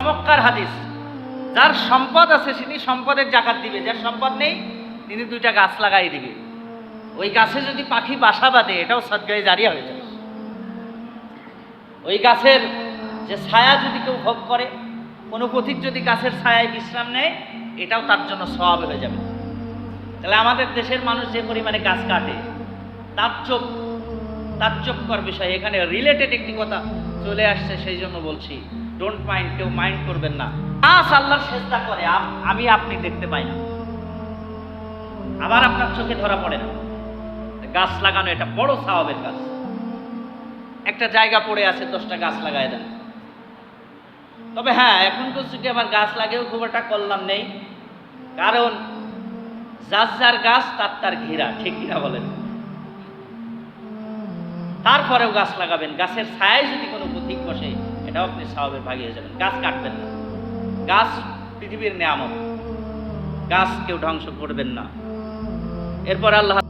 চমৎকার হাদিস। যার সম্পদ আছে তিনি সম্পদের জাকাত দিবে। যার সম্পদ নেই, তিনি দুইটা গাছ লাগাই দিবে। ওই গাছে যদি পাখি বাসা বাঁধে, এটাও সদগায়ে জারিয়া হয়ে যাবে। ওই গাছের যে ছায়া যদি কেউ ভোগ করে, কোনো পথিক যদি গাছের ছায়ায় বিশ্রাম নেয়, এটাও তার জন্য সওয়াব হয়ে যাবে। তাহলে আমাদের দেশের মানুষ যে পরিমাণে গাছ কাটে তাজ্জব তাজ্জবকর বিষয়। এখানে রিলেটেড একটি কথা চলে আসছে, সেই জন্য বলছি। ডোন্ট মাইন্ড কেউ মাইন্ড করবেন না। গাছ আল্লাহর চেষ্টা করে, আমি আপনি দেখতে পাই না। আবার আপনার চোখে ধরা পড়ে না। গাছ লাগানো এটা বড় স্বভাবের কাজ। একটা জায়গা পড়ে আছে, দশটা গাছ লাগায় দেন। তবে হ্যাঁ এখন যদি আবার গাছ লাগেও খুব একটা কল্যাণ নেই। কারণ যার যার গাছ, তার তার ঘেরা, ঠিক কিনা বলেন? তারপরেও গাছ লাগাবেন। গাছের ছায়ায় যদি কোনো পথিক বসে এটাও আপনি স্বভাবের ভাগিয়ে যাবেন। গাছ কাটবেন না। গাছ পৃথিবীর নিয়ামত। গাছ কেউ ধ্বংস করবেন না। এরপর আল্লাহ